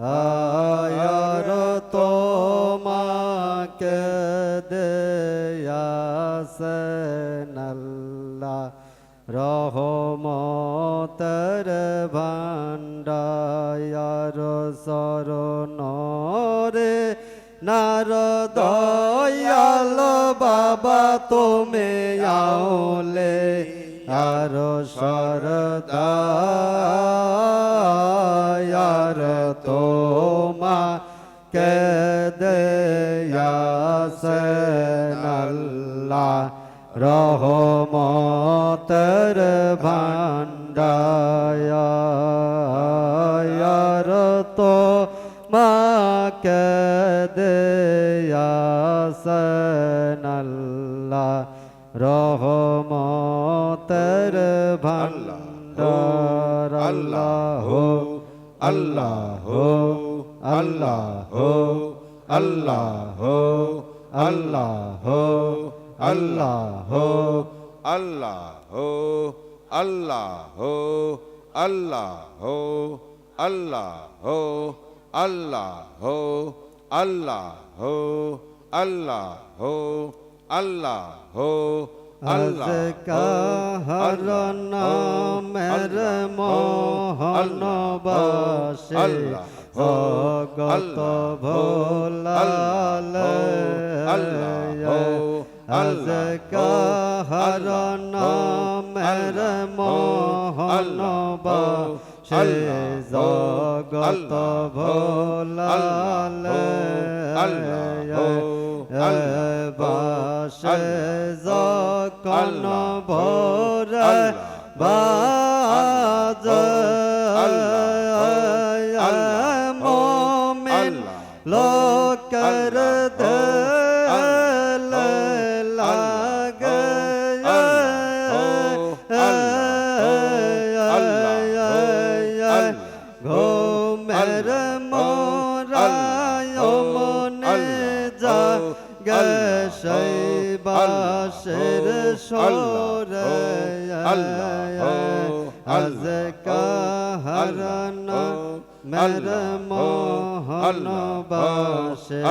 আয়ার তোমাকে দেয়াসেন আল্লাহ রহমতের ভান্ডায়ার শরণ রে নারদয়াল বাবা তুমি আউলে আরও সরদার তোমা কে দেয়াসনাল্লা রহমতর ভান্ডায়ার তো মা কে দেয়াসন রহমতের ভান্ডার আল্লাহ আল্লাহ আল্লাহ আল্লাহ আল্লাহ আল্লাহ আল্লাহ আল্লাহ আল্লাহ আল্লাহ আল্লাহ আল্লাহ আল্লাহ আল্লাহ আজ কাহার নামের মোহন বাসে জগত ভোলাল। আজ কাহার নামের মোহন বাসে জগত ভোলাল। বাসে যখন ভোর বাজ মোমেন লোকর সর আজ কাহারন মের মোহন বাসে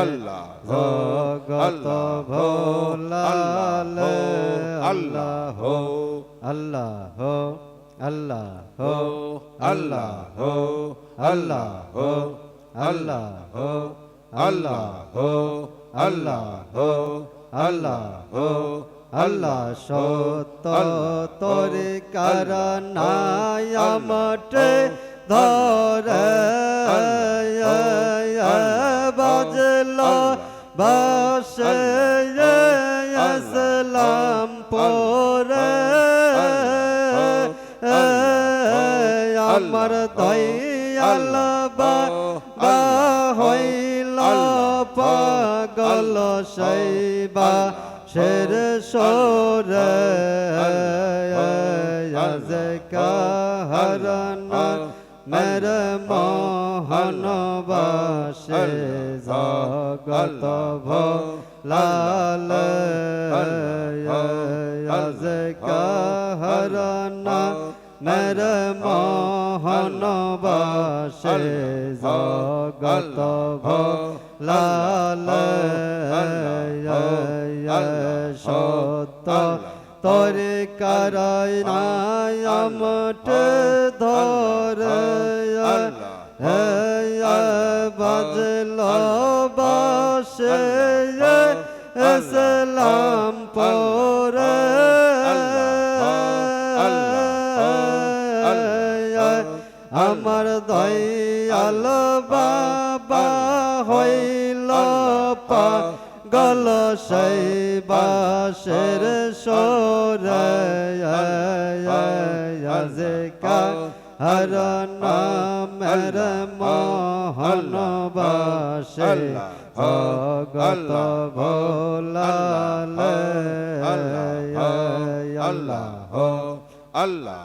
জগত ভোলাল আল্লাহ আল্লাহ আল্লাহ আল্লাহ আল্লাহ আল্লাহ আল্লাহ আল্লাহ আল্লাহ আল্লাহ সত্য তোরে কারণায়ামটে ধরে বাজল বাসে আসলাম পরে আমার আল্লাহ বা হইল পাগল সাইবা শের সরে হরণ মের মোহন বাসে জগত ভালো হরণ মের মোহন বাসে জগত ভোলাল সত্য তোরে কারায়নামট ধর বাজল বাসে ইসলাম পরে দয়াল বাবা হইল পাগল সেই বাসের সোর হর নামের মোহন বাসে জগত ভোলাল আল্লাহ আল্লাহ